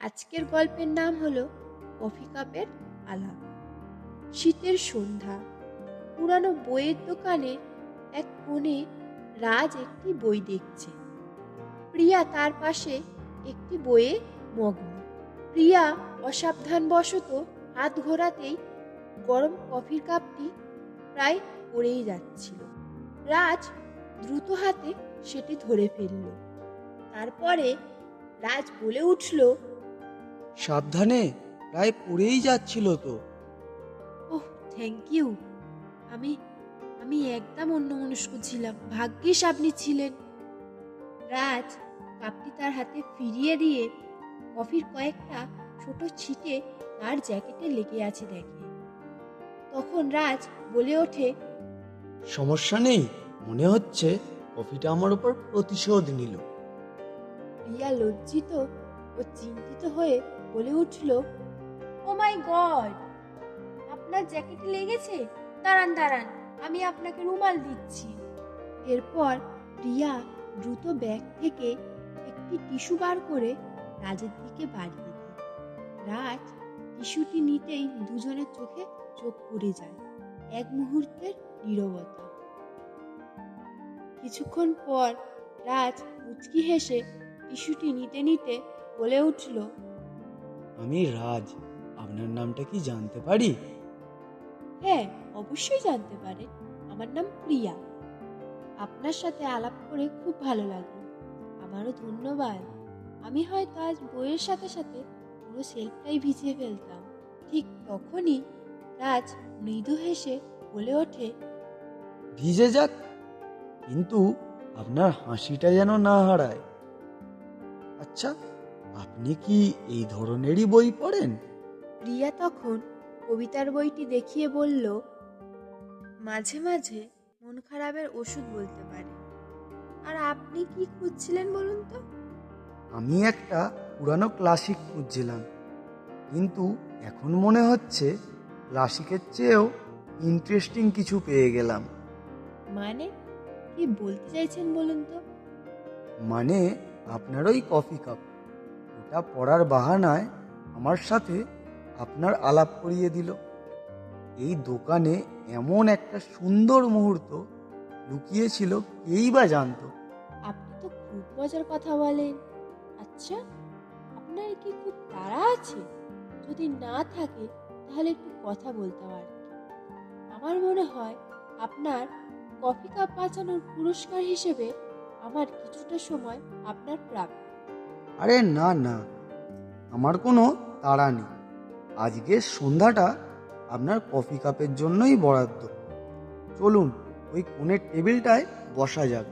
আজকের গল্পের নাম হলো কফি কাপের আলাপ শীতের সন্ধ্যা। পুরানো বইয়ের দোকানে এক কোণে রাজ একটি বই দেখছে। প্রিয়া তার পাশে একটি বইয়ে মগ্ন। প্রিয়া অসাবধানবশত হাত ঘোরাতেই গরম কফির কাপটি প্রায় পড়েই যাচ্ছিল। রাজ দ্রুত হাতে সেটি ধরে ফেলল। তারপরে রাজ বলে উঠল সাবধানে প্রায় পড়েই যাচ্ছিল তো। ওহ থ্যাংক ইউ আমি আমি একদম অন্যমনস্ক ছিলাম। ভাগ্যিস আপনি ছিলেন। রাজ কাপটি তার হাতে ফিরিয়ে দিয়ে কফির কয়েকটা ছোট ছিটে তার জ্যাকেটে লেগে আছে দেখে। তখন রাজ বলে ওঠে সমস্যা নেই মনে হচ্ছে কফিটা আমার উপর প্রতিশোধ নিল। প্রিয়া লজ্জিত ও চিন্তিত হয়ে বলে উঠল, ও মাই গড, আপনার জ্যাকেটে লেগেছে? দাঁড়ান দাঁড়ান, আমি আপনাকে রুমাল দিচ্ছি। এরপর প্রিয়া দ্রুত ব্যাগ থেকে একটি টিস্যু বার করে রাজের দিকে বাড়িয়ে দেয়। রাজ টিস্যুটি নিতেই দুজনের চোখে চোখ পড়ে যায়, এক মুহূর্তের নীরবতা। কিছুক্ষণ পর রাজ মুচকি হেসে টিস্যুটি নিতে নিতে বলে উঠল আমি রাজ। আপনার নামটা কি জানতে পারি? হ্যাঁ অবশ্যই জানতে পারে আমার নাম প্রিয়া। আপনার সাথে আলাপ করে খুব ভালো লাগল। আমারও ধন্যবাদ। আমি হয়তো আজ বইয়ের সাথে সাথে পুরো সেলফটাই ভিজিয়ে ফেলতাম। ঠিক তখনই রাজ মৃদু হেসে বলে ওঠে ভিজে যাক কিন্তু আপনার হাসিটা যেন না হারায়। আচ্ছা আপনি কি এই ধরনেরই বই পড়েন? প্রিয়া তখন কবিতার বইটি দেখিয়ে বলল মাঝে মাঝে মন খারাপের ওষুধ বলতে পারে। আর আপনি কি খুঁজছিলেন বলুন তো? আমি একটা পুরানো ক্লাসিক খুঁজছিলাম কিন্তু এখন মনে হচ্ছে ক্লাসিকের চেয়েও ইন্টারেস্টিং কিছু পেয়ে গেলাম। মানে কি বলতে চাইছেন বলুন তো? মানে আপনার ওই কফি কাপ। ওটা পড়ার বাহানায় আমার সাথে আপনার আলাপ করিয়ে দিল। এই দোকানে এমন একটা সুন্দর মুহূর্ত লুকিয়েছিল, কেই বা জানতো? আপনি তো খুব মজার কথা বলেন। আচ্ছা আপনার কি খুব তাড়া আছে? যদি না থাকে, তাহলে একটু কথা বলতে পারেন। আমার মনে হয় আপনার কফি কাপ বাঁচানোর পুরস্কার হিসেবে আমার কিছুটা সময় আপনার প্রাপ্য। আরে না না। আমার কোনো তাড়া নেই। আজকের সন্ধ্যাটা আপনার কফি কাপের জন্যই বরাদ্দ। চলুন, ওই কোণের টেবিলটায় বসা যাক।